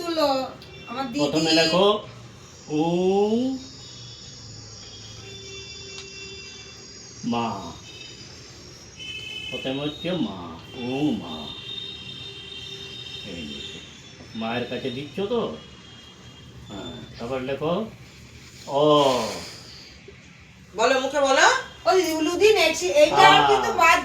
তুলো। আমার দিদি। প্রথমে লেখো ও মা। প্রথমে হচ্ছে মা ও মা। মায়ের কাছে দিচ্ছ তো? হ্যাঁ তারপর লেখো ও বলো মুখে বলো। ওই নেছি এইটা কিন্তু বাদ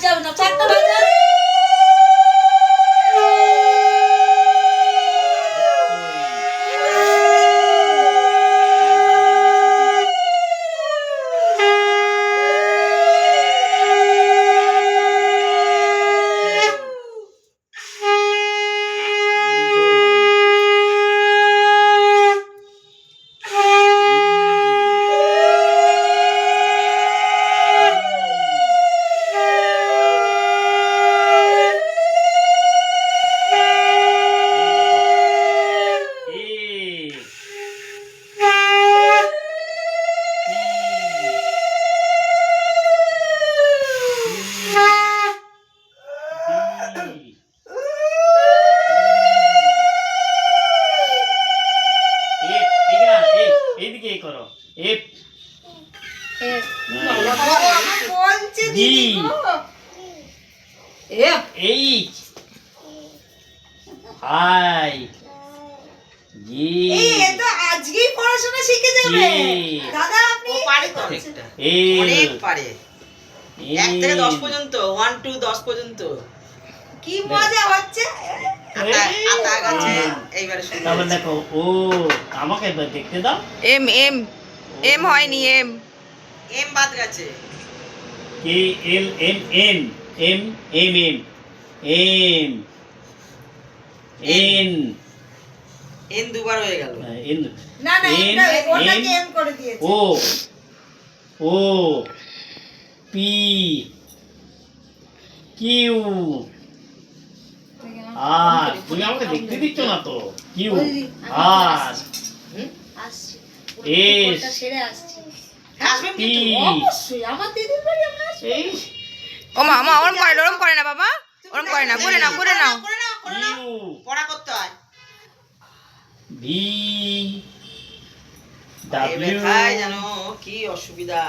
এফ আমার বলছে দিদি দি। গো। এ এইচ আই জি এ তো আজকেই পড়াশোনা শিখে যাবে। দাদা আপনি পারে তো। অনেক পারে। এক থেকে দশ পর্যন্ত ওয়ান টু দশ পর্যন্ত। কি মজা হচ্ছে। এইবারে। দেখো ও আমাকে এবার দেখতে দাও। এম এম এম হয়নি এম এম বাদ গেছে। K L M N M M M M N N দুবার হয়ে গেল। এন না না এন, এটা ওটাকে এম করে দিয়েছে। ও ও পি কিউ আর তুমি আমাকে দেখতে দিচ্ছ না তো? কিউ আর আসছি। এস ও মা মা ওরম করে না, ওরম করে না বাবা। ওরম করে না করে নাও করে নাও। করে নাও করে পড়া করতে হয়। ভি ডাব্লিউ জানো কি অসুবিধা।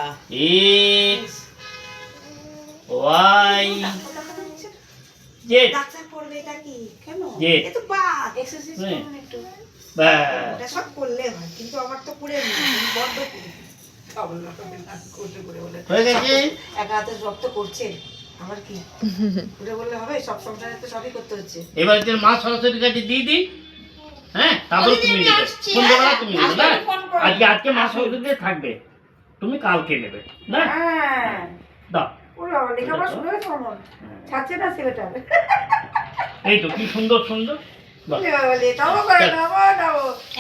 এক্স ওয়াই জেড ডাক্তার করবে এটা কি? কেন? জেড এ তো বাদ এক্সারসাইজ। করুন একটু। ব্যাস ওটা সব করলে হয় কিন্তু আমার তো করে করি হয়ে এবার মা কাছে দিয়ে দিই হ্যাঁ? তারপরে তুমি নেবে। হ্যাঁ, তুমি নেবে আজকে না। আজকে আজকে মা সরস্বতী থাকবে। তুমি কালকে নেবে না? হ্যাঁ। দাও। ছেলেটার। এই তো কি সুন্দর সুন্দর। বাহ। ওলে বাবা লেটাও করে না বাবা